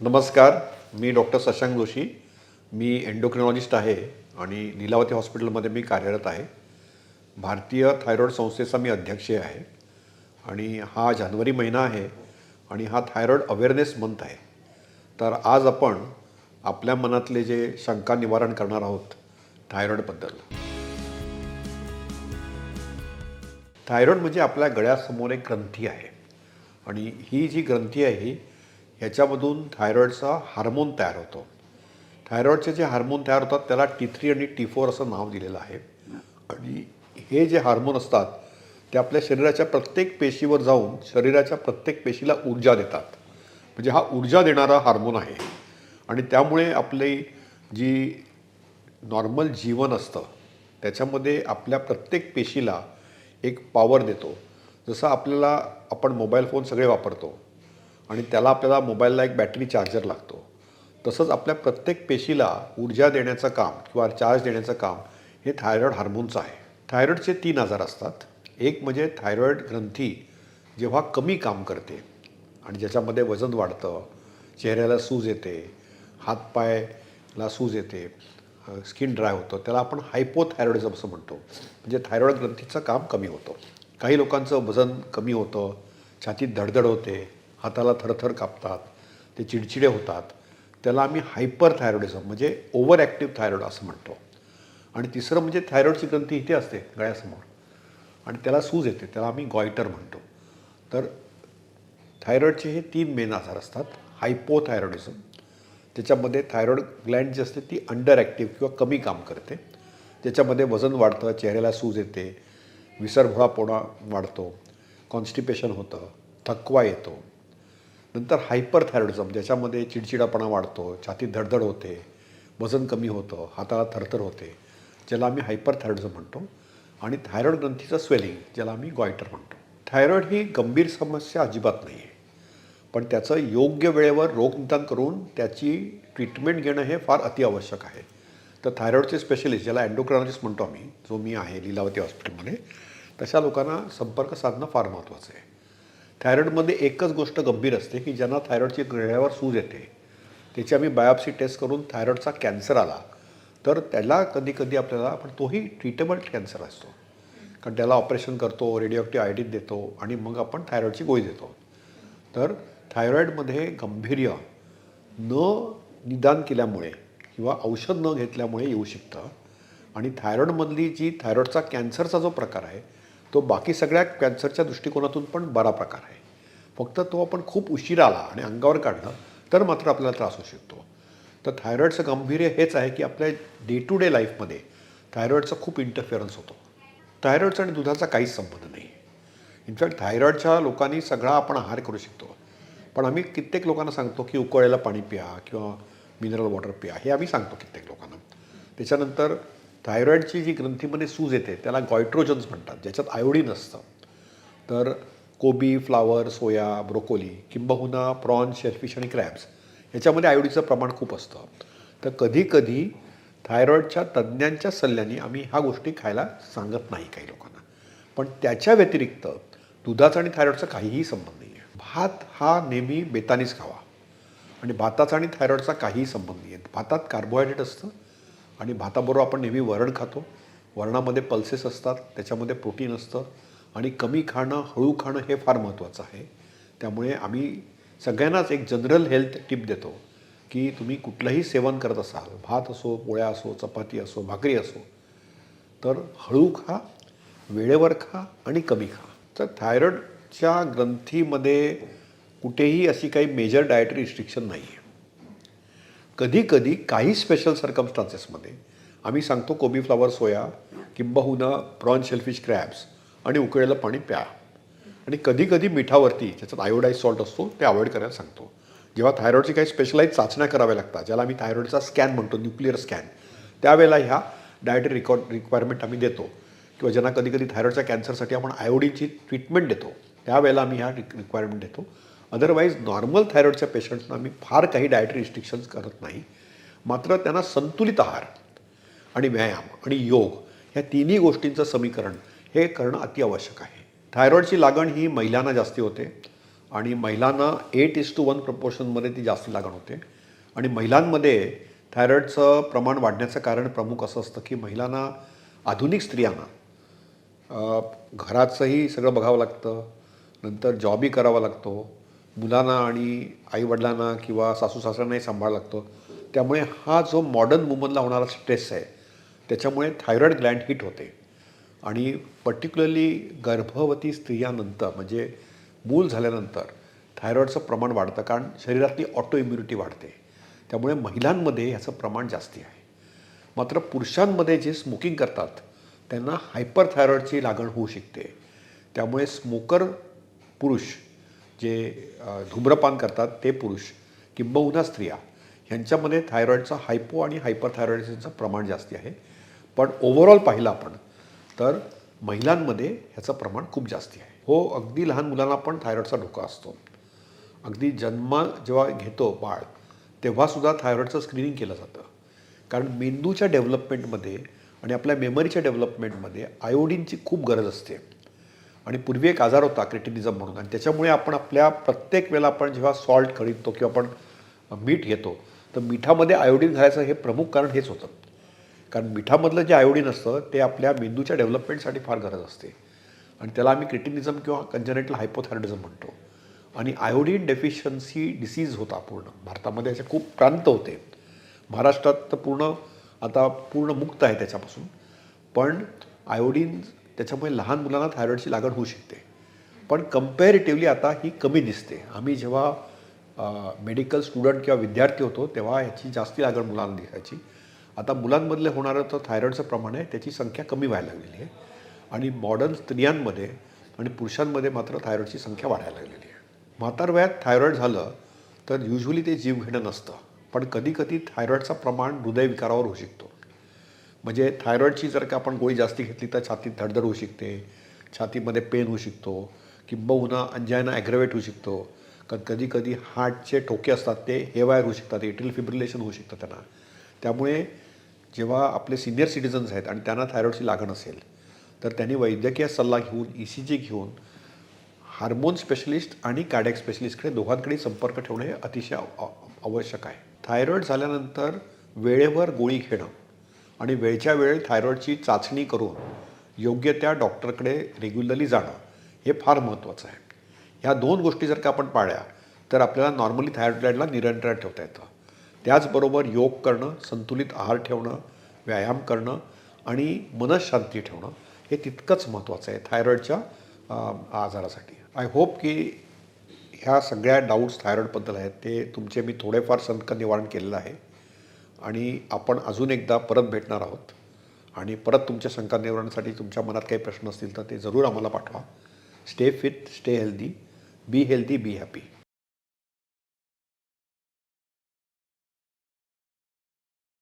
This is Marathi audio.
नमस्कार मी डॉक्टर शशांक जोशी. मी एन्डोक्रिनॉलॉजिस्ट आहे आणि लीलावती हॉस्पिटलमध्ये मी कार्यरत आहे. भारतीय थायरॉईड संस्थेचा मी अध्यक्ष आहे आणि हा जानेवारी महिना आहे आणि हा थायरॉईड अवेअरनेस मंथ आहे. तर आज आपण आपल्या मनातले जे शंका निवारण करणार आहोत थायरॉईडबद्दल थायरॉईड म्हणजे आपल्या गळ्यासमोर एक ग्रंथी आहे आणि ही जी ग्रंथी आहे ही ह्याच्यामधून थायरॉईडचा हार्मोन तयार होतो. थायरॉईडचे जे हार्मोन तयार होतात त्याला टी थ्री आणि टी फोर असं नाव दिलेलं आहे. आणि हे जे हार्मोन असतात ते आपल्या शरीराच्या प्रत्येक पेशीवर जाऊन शरीराच्या प्रत्येक पेशीला ऊर्जा देतात. म्हणजे हा ऊर्जा देणारा हार्मोन आहे. आणि त्यामुळे आपली जी नॉर्मल जीवन असतं त्याच्यामध्ये आपल्या प्रत्येक पेशीला एक पॉवर देतो. जसं आपल्याला आपण मोबाईल फोन सगळे वापरतो आणि त्याला आपल्याला मोबाईलला एक बॅटरी चार्जर लागतो. तसंच आपल्या प्रत्येक पेशीला ऊर्जा देण्याचं काम किंवा चार्ज देण्याचं काम हे थायरॉईड हार्मोनचं आहे. थायरॉईडचे तीन आजार असतात. एक म्हणजे थायरॉईड ग्रंथी जेव्हा कमी काम करते आणि ज्याच्यामध्ये वजन वाढतं चेहऱ्याला सूज येते हातपायला सूज येते स्किन ड्राय होतं त्याला आपण हायपोथायरॉइडिझम असं म्हणतो. म्हणजे थायरॉईड ग्रंथीचं काम कमी होतं. काही लोकांचं वजन कमी होतं छातीत धडधड होते हाताला थरथर कापतात ते चिडचिडे होतात. त्याला आम्ही हायपर थायरॉइडिझम म्हणजे ओव्हर ॲक्टिव्ह थायरॉईड असं म्हणतो. आणि तिसरं म्हणजे थायरॉईडची ग्रंथी इथे असते गळ्यासमोर. आणि त्याला सूज येते त्याला आम्ही गॉयटर म्हणतो. तर थायरॉईडचे हे तीन मेन आजार असतात हायपोथायरॉइडिझम. त्याच्यामध्ये थायरॉईड ग्लँड जी असते ती अंडर ॲक्टिव्ह किंवा कमी काम करते. त्याच्यामध्ये वजन वाढतं चेहऱ्याला सूज येते विसरभोळापोणा वाढतो कॉन्स्टिपेशन होतं थकवा येतो. नंतर हायपर थायरॉइडिझम ज्याच्यामध्ये चिडचिडापणा वाढतो छातीत धडधड होते वजन कमी होतं हाताला थरथर होते ज्याला आम्ही हायपर थायरॉइडिझम म्हणतो. आणि थायरॉइड ग्रंथीचं स्वेलिंग ज्याला आम्ही गॉयटर म्हणतो. थायरॉईड ही गंभीर समस्या अजिबात नाही आहे पण त्याचं योग्य वेळेवर रोगनिदान करून त्याची ट्रीटमेंट घेणं हे फार अतिआवश्यक आहे. तर थायरॉईडचे स्पेशलिस्ट ज्याला अँडोक्रायलॉजिस्ट म्हणतो आम्ही जो मी आहे लीलावती हॉस्पिटलमध्ये तशा लोकांना संपर्क साधणं फार महत्त्वाचं आहे. थायरॉईडमध्ये एकच गोष्ट गंभीर असते की ज्यांना थायरॉईडची गळ्यावर सूज येते. त्याची आम्ही बायोप्सी टेस्ट करून थायरॉईडचा कॅन्सर आला. तर त्याला कधी कधी आपल्याला पण तोही ट्रीटेबल कॅन्सर असतो. कारण त्याला ऑपरेशन करतो रेडिओक्टिव्ह आयडीत देतो आणि मग आपण थायरॉईडची गोळी देतो. तर थायरॉईडमध्ये गंभीर्य न निदान केल्यामुळे किंवा औषध न घेतल्यामुळे येऊ शकतं. आणि थायरॉईडमधली जी थायरॉईडचा कॅन्सरचा जो प्रकार आहे तो बाकी सगळ्या कॅन्सरच्या दृष्टिकोनातून पण बरा प्रकार आहे. फक्त तो आपण खूप उशिरा आला आणि अंगावर काढला तर मात्र आपल्याला त्रास होऊ शकतो. तर थायरॉईडचं गांभीर्य हेच आहे की आपल्या डे टू डे लाईफमध्ये थायरॉईडचा खूप इंटरफिअरन्स होतो. थायरॉईडचा आणि दुधाचा काहीच संबंध नाही. इनफॅक्ट थायरॉईडच्या लोकांनी सगळा आपण आहार करू शकतो. पण आम्ही कित्येक लोकांना सांगतो की उकळलेलं पाणी प्या किंवा मिनरल वॉटर प्या हे आम्ही सांगतो कित्येक लोकांना. त्याच्यानंतर थायरॉईडची जी ग्रंथीमध्ये सूज येते त्याला गॉयट्रोजन्स म्हणतात ज्याच्यात आयोडीन असतं. तर कोबी फ्लावर सोया ब्रोकोली किंबहुना प्रॉन्स शेलफिश आणि क्रॅब्स ह्याच्यामध्ये आयोडीचं प्रमाण खूप असतं. तर कधीकधी थायरॉईडच्या तज्ज्ञांच्या सल्ल्याने आम्ही ह्या गोष्टी खायला सांगत नाही काही लोकांना. पण त्याच्या व्यतिरिक्त दुधाचा आणि थायरॉईडचा काहीही संबंध नाही आहे भात हा नेहमी बेतानीच खावा. आणि भाताचा आणि थायरॉईडचा काहीही संबंध नाही आहे भातात कार्बोहायड्रेट असतं आणि भाताबरोबर आपण नेहमी वरण खातो. वरणामध्ये पल्सेस असतात त्याच्यामध्ये प्रोटीन असतं आणि कमी खाणं हळू खाणं हे फार महत्त्वाचं आहे. त्यामुळे आम्ही सगळ्यांनाच एक जनरल हेल्थ टिप देतो की तुम्ही कुठलंही सेवन करत असाल भात असो पोळ्या असो चपाती असो भाकरी असो तर हळू खा वेळेवर खा आणि कमी खा. तर थायरॉईडच्या ग्रंथीमध्ये कुठेही अशी काही मेजर डायटरी रिस्ट्रिक्शन नाही आहे कधी कधी काही स्पेशल सर्कमस्टान्सेसमध्ये आम्ही सांगतो कोबी फ्लावर सोया किंबहुना प्रॉन शेलफिश क्रॅब्स आणि उकळलेलं पाणी प्या. आणि कधी कधी मिठावरती ज्याच्यात आयोडाईज सॉल्ट असतो ते अवॉइड करायला सांगतो. जेव्हा थायरॉईडची काही स्पेशलाईज चाचण्या कराव्या लागतात ज्याला आम्ही थायरॉईडचा स्कॅन म्हणतो न्यूक्लिअर स्कॅन त्यावेळेला ह्या डायटरी रिकॉर्ड रिक्वायरमेंट आम्ही देतो. किंवा ज्यांना कधी कधी थायरॉईडच्या कॅन्सरसाठी आपण आयोडीनची ट्रीटमेंट देतो त्यावेळेला आम्ही ह्या रिक्वायरमेंट देतो. अदरवाईज नॉर्मल थायरॉईडच्या पेशंट्सना आम्ही फार काही डायटरी रिस्ट्रिक्शन्स करत नाही. मात्र त्यांना संतुलित आहार आणि व्यायाम आणि योग ह्या तिन्ही गोष्टींचं समीकरण हे करणं अतिआवश्यक आहे. थायरॉईडची लागण ही महिलांना जास्ती होते आणि महिलांना एट इज टू वन प्रपोर्शनमध्ये ती जास्त लागण होते. आणि महिलांमध्ये थायरॉईडचं प्रमाण वाढण्याचं कारण प्रमुख असं असतं की महिलांना आधुनिक स्त्रियांना घराचंही सगळं बघावं लागतं नंतर जॉबही करावा लागतो मुलांना आणि आईवडिलांना किंवा सासू सासऱ्यांनाही सांभाळावं लागतो. त्यामुळे हा जो मॉडर्न वुमनला होणारा स्ट्रेस आहे त्याच्यामुळे थायरॉईड ग्लँड हिट होते. आणि पर्टिक्युलरली गर्भवती स्त्रियांनंतर म्हणजे मूल झाल्यानंतर थायरॉईडचं प्रमाण वाढतं कारण शरीरातली ऑटो इम्युनिटी वाढते. त्यामुळे महिलांमध्ये ह्याचं प्रमाण जास्ती आहे. मात्र पुरुषांमध्ये जे स्मोकिंग करतात त्यांना हायपर थायरॉईडची लागण होऊ शकते. त्यामुळे स्मोकर पुरुष जे धूम्रपान करतात ते पुरुष किंबहुना स्त्रिया ह्यांच्यामध्ये थायरॉईडचा हायपो आणि हायपर प्रमाण जास्ती आहे. पण ओव्हरऑल पाहिलं आपण तर महिलांमध्ये ह्याचं प्रमाण खूप जास्ती आहे. हो अगदी लहान मुलांना पण थायरॉईडचा धोका असतो. अगदी जन्म जेव्हा घेतो बाळ तेव्हासुद्धा थायरॉईडचं स्क्रीनिंग केलं जातं. कारण मेंदूच्या डेव्हलपमेंटमध्ये आणि आपल्या मेमरीच्या डेव्हलपमेंटमध्ये आयोडीनची खूप गरज असते. आणि पूर्वी एक आजार होता क्रिटिनिझम म्हणून. आणि त्याच्यामुळे आपण आपल्या प्रत्येक वेळेला आपण जेव्हा सॉल्ट खरीदतो किंवा आपण मीठ घेतो तर मिठामध्ये आयोडीन घालायचं हे प्रमुख कारण हेच होतं. कारण मिठामधलं जे आयोडीन असतं ते आपल्या मेंदूच्या डेव्हलपमेंटसाठी फार गरज असते. आणि त्याला आम्ही क्रिटिनिझम किंवा कंजनेटल हायपोथायरॉइडिझम म्हणतो. आणि आयोडीन डेफिशियन्सी डिसीज होता पूर्ण. भारतामध्ये याचे खूप प्रांत होते. महाराष्ट्रात तर पूर्ण आता पूर्ण मुक्त आहे त्याच्यापासून. पण आयोडीन त्याच्यामुळे लहान मुलांना थायरॉईडची लागण होऊ शकते. पण कम्पॅरेटिव्हली आता ही कमी दिसते. आम्ही जेव्हा मेडिकल स्टुडंट किंवा विद्यार्थी होतो तेव्हा ह्याची जास्ती लागण मुलांना दिसायची. आता मुलांमधले होणारं तर थायरॉईडचं प्रमाण आहे त्याची संख्या कमी व्हायला लागलेली आहे. आणि मॉडर्न स्त्रियांमध्ये आणि पुरुषांमध्ये मात्र थायरॉईडची संख्या वाढायला लागलेली आहे. म्हातार वयात थायरॉईड झालं तर युजली ते जीव घेणं नसतं. पण कधीकधी थायरॉईडचं प्रमाण हृदयविकारावर होऊ शकतो. म्हणजे थायरॉईडची जर का आपण गोळी जास्ती घेतली तर छातीत धडधड होऊ शकते. छातीमध्ये पेन होऊ शकतो. किंबहुना अंजायना ॲग्रवेट होऊ शकतो. कारण कधी कधी हार्टचे ठोके असतात ते हेवायर होऊ शकतात एट्रिल फिब्रिलेशन होऊ शकतं त्यांना. त्यामुळे जेव्हा आपले सिनियर सिटिझन्स आहेत आणि त्यांना थायरॉईडची लागण असेल तर त्यांनी वैद्यकीय सल्ला घेऊन ई सी जी घेऊन हार्मोन स्पेशलिस्ट आणि कार्डॅक स्पेशलिस्टकडे दोघांकडे संपर्क ठेवणे हे अतिशय आवश्यक आहे. थायरॉईड झाल्यानंतर वेळेवर गोळी घेणं आणि वेळच्या वेळी थायरॉईडची चाचणी करून योग्य त्या डॉक्टरकडे रेग्युलरली जाणं हे फार महत्त्वाचं आहे. ह्या दोन गोष्टी जर का आपण पाळल्या तर आपल्याला नॉर्मली थायरॉईडला नियंत्रणात ठेवता येतं. त्याचबरोबर योग करणं संतुलित आहार ठेवणं व्यायाम करणं आणि मनशांती ठेवणं हे तितकंच महत्त्वाचं आहे थायरॉईडच्या आजारासाठी. आय होप की ह्या सगळ्या डाऊट्स थायरॉईडबद्दल आहेत ते तुमचे मी थोडेफार संतक निवारण केलेलं आहे. आणि आपण अजून एकदा परत भेटणार आहोत. आणि परत तुमच्या शंका निवारणासाठी तुमच्या मनात काही प्रश्न असतील तर ते जरूर आम्हाला पाठवा. Stay fit stay healthy be healthy be happy